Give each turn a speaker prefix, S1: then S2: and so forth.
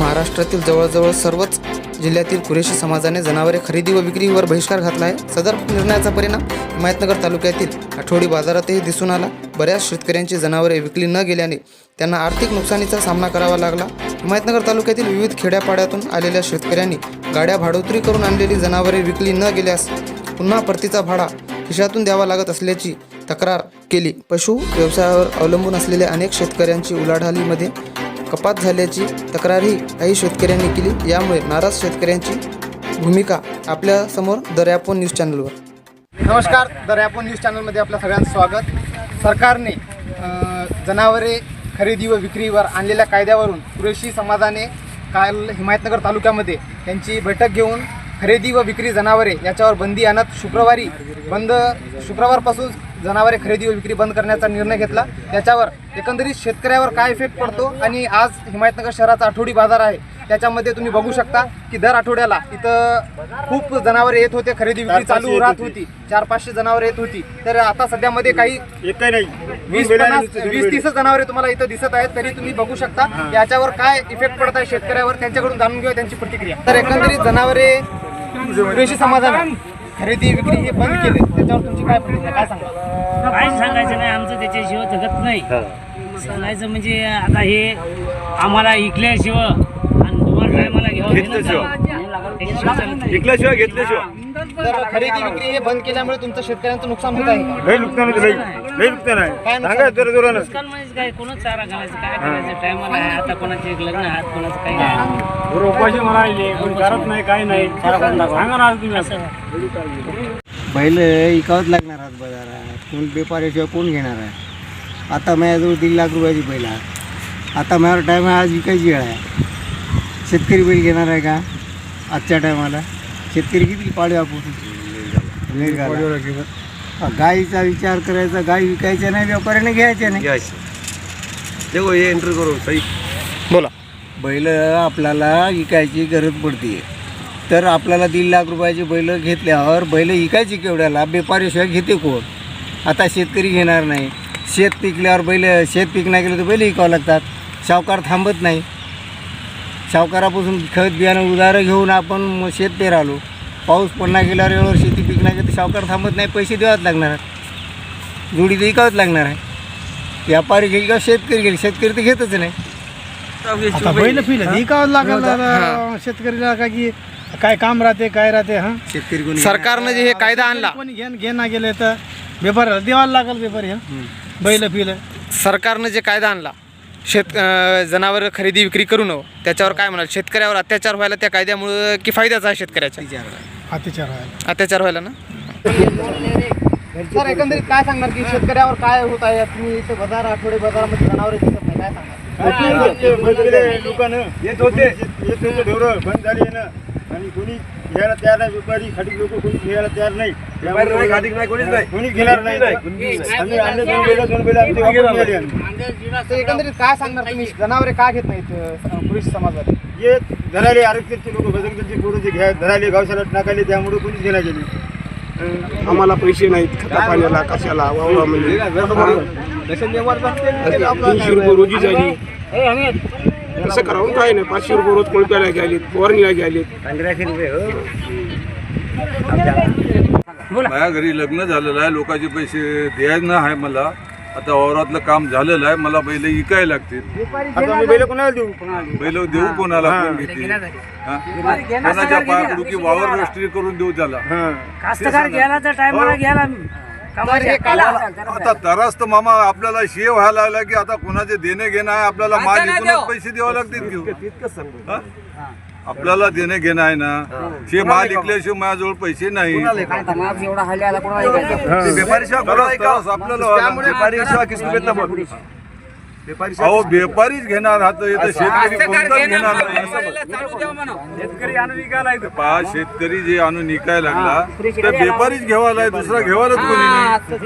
S1: महाराष्ट्रातील जवळजवळ सर्वच जिल्ह्यातील कुरेशी समाजाने जनावरे खरेदी व विक्रीवर बहिष्कार घातला आहे. सदर निर्णयाचा परिणाम हिमायतनगर तालुक्यातील आठवडी बाजारातही दिसून आला. बऱ्याच शेतकऱ्यांची जनावरे विकली न गेल्याने त्यांना आर्थिक नुकसानीचा सामना करावा लागला. हिमायतनगर तालुक्यातील विविध खेड्यापाड्यातून आलेल्या शेतकऱ्यांनी गाड्या भाडोतरी करून आणलेली जनावरे विकली न गेल्यास पुन्हा परतीचा भाडा खिशातून द्यावा लागत असल्याची तक्रार केली. पशु व्यवसायावर अवलंबून असलेल्या अनेक शेतकऱ्यांची उलाढालीमध्ये कपात झाल्याची तक्रारही काही शेतकऱ्यांनी केली. यामुळे नाराज शेतकऱ्यांची भूमिका आपल्यासमोर दर्यापोन न्यूज चॅनलवर.
S2: नमस्कार. द न्यूज चॅनलमध्ये आपलं सगळ्यांचं स्वागत. सरकारने जनावरे खरेदी व विक्रीवर आणलेल्या कायद्यावरून कुरेशी समाजाने काल हिमायतनगर तालुक्यामध्ये त्यांची बैठक घेऊन खरेदी व विक्री जनावरे याच्यावर बंदी आणत शुक्रवारी बंद शुक्रवारपासून जनावरे खरेदी व विक्री बंद करण्याचा निर्णय घेतला. त्याच्यावर एकंदरीत शेतकऱ्यावर काय इफेक्ट पडतो आणि आज हिमायतनगर शहराचा आठवडी बाजार आहे त्याच्यामध्ये तुम्ही बघू शकता की दर आठवड्याला इथं खूप जनावरे येत होते खरेदी विक्री चालू राहत होती. चार पाचशे जनावरे येत होती. तर आता सध्यामध्ये काही वीस पन्नास वीस तीस जनावरे तुम्हाला इथं दिसत आहेत तरी तुम्ही बघू शकता. याच्यावर काय इफेक्ट पडत आहे शेतकऱ्यावर त्यांच्याकडून जाणून घेऊया त्यांची प्रतिक्रिया. तर एकंदरीत जनावरे कृषी समाजाने खरेदी विक्री हे बंद केले. त्याच्यावर तुमची काय प्रतिक्रिया? काय सांगा
S3: काय सांगायचं नाही आमचं त्याच्याशिवाय जगत नाही. सांगायचं म्हणजे आता हे आम्हाला इकल्याशिवाय आणि तुम्हाला टायमाला घ्यावं नाही.
S4: विकल्याशिवाय घेतल्याशिवाय.
S2: तर खरेदी विक्री हे बंद केल्यामुळे तुमचं शेतकऱ्यांचं नुकसान होत आहे. का?
S4: लई नुकसान होतं लई. लई नुकसान आहे.
S2: काय नुकसान?
S4: सांगा जरा जोरानं.
S3: नुकसान म्हणजे काय? कोणाच चारा घालायचं काय करायचं? टायमाला आहे आता कोणाचे एक लग्न आहे कोणाचं काही नाही.
S4: उपाशी म्हणाले कोणी करत नाही काही नाही. सांगा ना आज तुम्ही असं
S5: बैल इकावंच लागणार आज बाजारात. कोण व्यापाऱ्याशिवाय कोण घेणार आहे? आता माझ्याजवळ दीड लाख रुपयाची बैल आहे. आता माझ्यावर टाईम आहे आज विकायची वेळ आहे. शेतकरी बैल घेणार आहे का? आजच्या टायमाला शेतकरी किती पाडू आपण. हा, गाईचा विचार करायचा गाय विकायच्या नाही व्यापाऱ्याने घ्यायच्या नाही.
S4: देखो एंट्री करो सही.
S2: बोला.
S5: बैल आपल्याला विकायची गरज पडते तर आपल्याला दीड लाख रुपयाची बैल घेतल्यावर बैल विकायची केवढ्याला? व्यापारीशिवाय घेते कोण? आता शेतकरी घेणार नाही. शेत पिकल्यावर बैल शेत पीक नाही गेलं तर बैल विकावं लागतात. सावकार थांबत नाही. सावकारापासून खत बियाणं उदारं घेऊन आपण मग शेत पेरालो. पाऊस पडणार गेल्यावर वेळेवर शेती पीक नाही गेलं तर सावकार थांबत नाही पैसे द्यावंच लागणार आहे जोडी तर विकावंच लागणार आहे. व्यापारी घेईल का शेतकरी घेईल शेतकरी तर घेतच नाही.
S6: आता बैल फिल विकावं लागेल आता शेतकरीला काय की काय काम राहते काय राहते हा?
S5: शेतकरी कोणी
S2: सरकारनं जे हे कायदा आणला.
S6: कोणी घेण घेणं गेले तर व्यापाऱ्याला द्यावायला लागेल व्यापारी हा? बैल फिल
S2: सरकारनं जे कायदा आणला शेत जनावर खरेदी विक्री करू नये त्याच्यावर काय म्हणाल शेतकऱ्यावर अत्याचार व्हायला त्या कायद्यामुळं की फायद्याचा आहे शेतकऱ्याच्या
S6: अत्याचार आहे
S2: अत्याचार व्हायला ना सर एकंदरीत काय सांगणार की शेतकऱ्यावर काय होत आहे तुम्ही इथे बाजार आठवडे बाजारामध्ये जनावर दिसत नाही काय सांगणार
S4: दुकान येत होते येत होते ढोरं बंद झाली ना आणि कोणी घ्यायला तयार नाही व्यापारी खाटी लोक कोणी घ्यायला तयार नाही. त्यामुळे कोणी घेणार नाही. आम्ही आणले दोन बैल दोन बैल आमचे वापरून गेले आम्ही.
S2: तर एकंदरीत काय सांगणार तुम्ही? जनावरे का घेत नाहीत पुरुष समाजात?
S4: जे धराले आरक्षणचे लोक बजरंगचे पोरं जे घ्या धराले गावशाला टाकाले त्यामुळे कोणीच घेणार गेले
S7: आम्हाला पैसे नाहीत खता पाण्याला कशाला वावरा म्हणजे तीनशे रुपये रोजी झाली कसं करावं काय नाही. पाचशे रुपये रोज कोणत्याला घ्यायलेत फवारणीला घ्यायलेत
S8: माझ्या घरी लग्न झालेलं आहे. लोकांचे पैसे द्यायला आहे मला. आता वावरातलं काम झालेलं आहे. मला बैल इकायला लागतील.
S4: आता आम्ही बैल कोणाला देऊ?
S8: बैल देऊ कोणाला कोण हा? कोणाच्या की वावर रजिस्ट्री करून देऊ त्याला?
S4: हा.
S3: कास्तकार घ्यायला तर
S8: आता तरास तर मामा आपल्याला शेव व्हायला लागला की आता कोणाचे देणे घेणं आहे? आपल्याला माल विकूनच पैसे द्यावे लागतील घेऊ हा? आपल्याला देणे घेणं आहे ना? शे माल विकल्याशिवाय माझ्याजवळ पैसे नाही. तरास- तरास आपल्याला व्हायला लागलं. अहो व्यापारीच घेणार हा तर इथं शेतकरी कोणताच घेणार नाही.
S4: शेतकरी आणून विकायला येतो
S8: पहा शेतकरी जे आणून निकायला लागला तर व्यापारीच आहे दुसरा घेवालाच कोणी नाही.